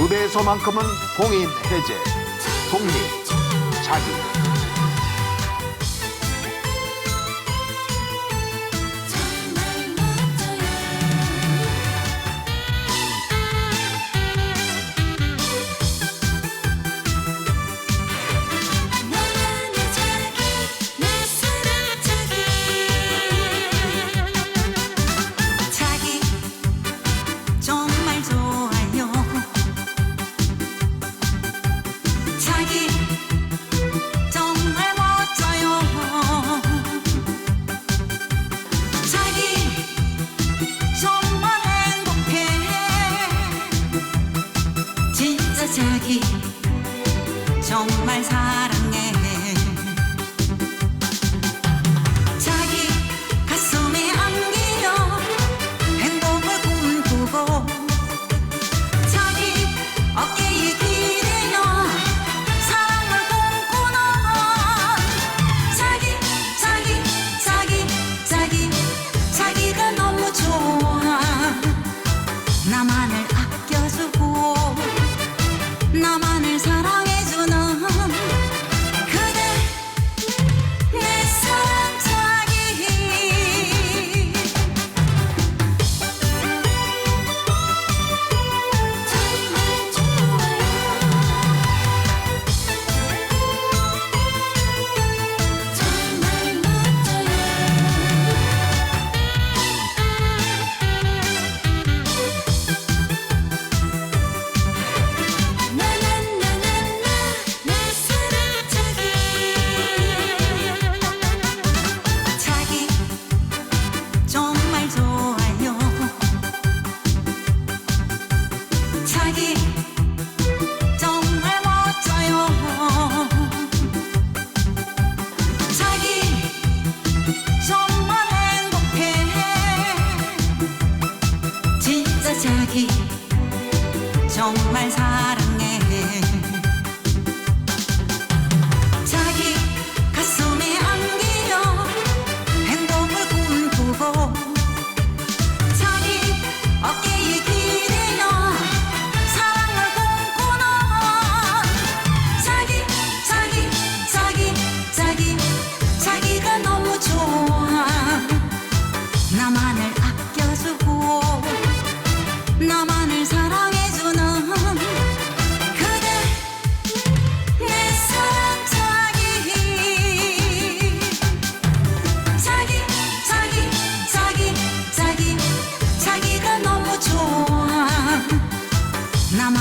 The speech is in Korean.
무대에서만큼은 봉인 해제, 독립, 자유. ชมไม่ช้า 정말 사랑 Namaste.